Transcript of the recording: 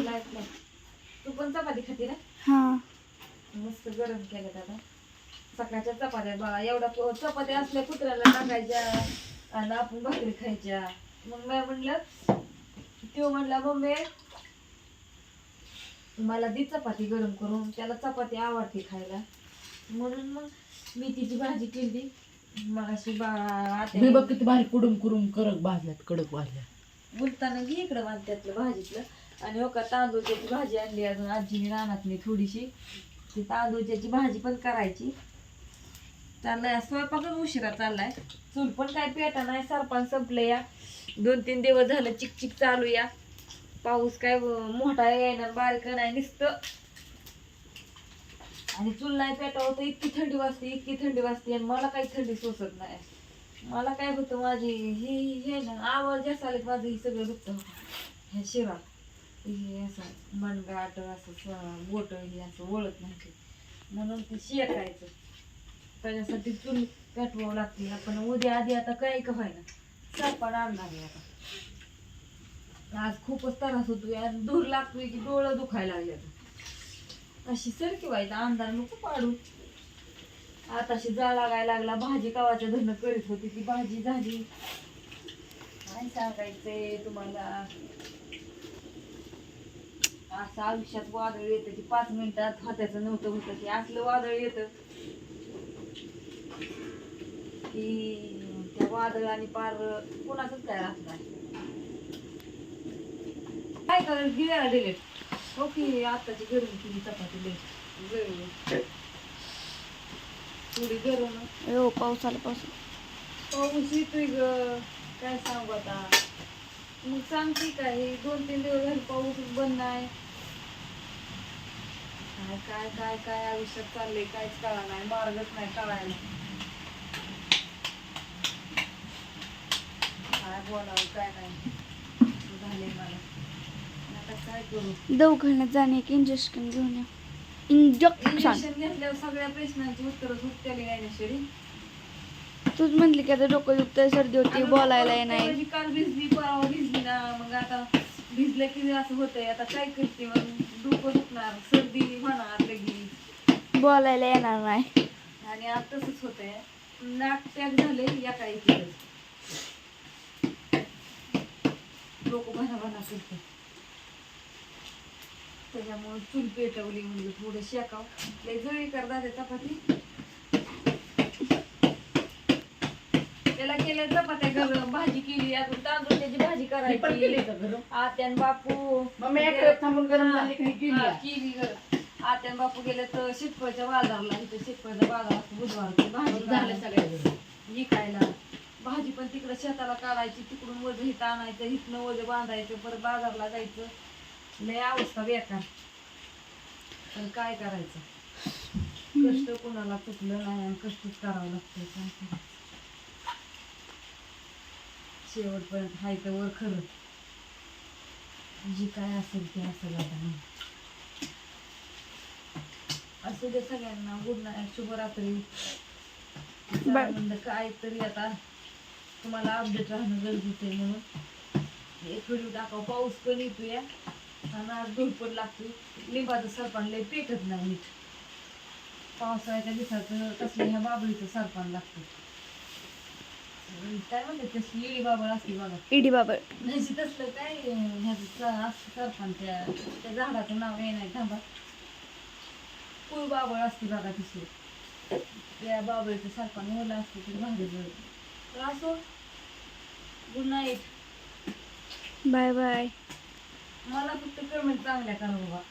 Light तू पण चपाती खाते ना? हा. मस्त गरम केलं दादा सकाळच्या चपात्या बा एवढा चपात्या असल्या कुत्र्याला टाकायच्या आणि आपण भाकरी खायच्या. मग मी म्हणलं तो म्हणला मम्मी मला दी चपाती गरम करून त्याला चपाती आवडते खायला. म्हणून मग मी तिची भाजी केली. मग अशी बा मी बघ किती भारी कुडूम कुडूम करक भाजल्यात कडक भाजल्यात. बोलताना घे इकडं त्यातलं भाजीतलं. आणि हो का तांदूळच्याची भाजी आणली अजून आजीने रानातली थोडीशी. ती तांदूळच्याची भाजी पण करायची. चाललाय स्वयंपाकच उशिरा चाललाय. चूल पण काय पेटा नाही सरपण संपलं या. दोन तीन दिवस झालं चिकचिक चालू या. पाऊस काय मोठा येणार बारीक नाही नुसतं. आणि चूल नाही पेटावं तर इतकी थंडी वाजते इतकी थंडी वाजते आणि मला काही थंडी सोसत नाही. मला काय होतं माझी हे हे ना आवाज जास्त आले माझं हे सगळं दुखतं. ह्या शिरा हे असं मनगाट असं बोट हे असं ओळख नाही ते. म्हणून ते शेकायचं. त्याच्यासाठी चूल पेटवावं लागते. आपण उद्या आधी आता काय का व्हायला सरपण आणणार आहे आता. आज खूपच त्रास होतोय. आणि धूर लागतोय की डोळं दुखायला लागले अशी सरकी व्हायचं अंधार नको पाडू. आताशी जाळ लागायला लागला. भाजी कावाच्या धरणं करीत होती ती भाजी झाली. काय सांगायचंय तुम्हाला? असं आयुष्यात वादळ येतं की पाच मिनिटात हाताचं नव्हतं होतं की असलं वादळ येतं. की त्या वादळ आणि पार कोणाचंच काय राहत नाही. काय कर गिळायला दिले. ओके आताची गरमी केली चपाती लई. थोडी गरम. हो पाऊस आला पाऊस पाऊस येतोय ग. काय सांगू आता? मग सांगते काय हे दोन तीन दिवस झाले पाऊस बंद नाही काय काय काय काय आयुष्यात चाललंय? काहीच कळा नाही. मार्गच नाही कळायला. काय बोलावं काय नाही. झाले मला. आता काय करू? दवाखान्यात जाणे एक इंजेक्शन घेऊन इंजेक्शन इंजेक्शन घेतल्यावर सगळ्या प्रश्नांची उत्तरं सुटतेली नाही ना शरी तूच म्हणली की आता डोकं दुखतंय सर्दी होती बोलायला ये नाही म्हणजे काल भिजली परवा भिजली ना मग आता भिजलं की असं होतंय आता काय करते मग? डोकं दुखणार सर्दी होणार लगेच. बोलायला येणार नाही. आणि आता तसंच होतंय. नाक पॅक झाले या काही डोकं भना भना करते त्याच्यामुळे चूल पेटवली म्हणजे थोडं शेकाव. लय जळी कर दादा चपाती त्याला केलं चपात्या गरम भाजी केली अजून तांदूळची भाजी ही पण करायची. गरम. आत्यान बापू मग मी एक थांबून गरम झाली केली हा, आहे. केली गरम. आत्यान बापू गेले तर शेतकऱ्याच्या बाजारला इथं शेतकऱ्याचा बाजार असतो बुधवारची भाजी झालं झालं सगळ्या गरम. विकायला. भाजी पण तिकडं शेताला काढायची तिकडून वज हिथं आणायचं हिथनं वज बांधायचं परत बाजारला जायचं. लय अवस्था बेकार. पण काय करायचं? कष्ट कोणाला चुकलं नाही आणि कष्टच करावं लागतं काय करायचं? शेवटपर्यंत हाय तर वर खरं जी काय असेल ते असेल आता. असू दे सगळ्यांना गुड नाईट शुभरात्री काय तरी आता तुम्हाला अपडेट राहणं गरजेचं आहे म्हणून. एक व्हिडिओ दाखव पाऊस पण येतोय. आणि आज धूळ पण लागतोय. लिंबाचं सरपण लय पेटत नाही नीट. पावसाळ्याच्या दिवसाचं कसलं ह्या बाबळीचं सरपण लागतं काय म्हणतात तशी इडी बाबळ असते बघा इडी बाबा म्हणजे तसलं काय ह्याचं सरपण त्या त्या झाडाचं नाव नाही थांबा फुल बाबळ असते बघा तशी त्या बाबळीचं सरपण ओलं असते ते भारी जळ तर असो गुड नाईट बाय बाय मला फक्त कमेंट चांगल्या करा बाबा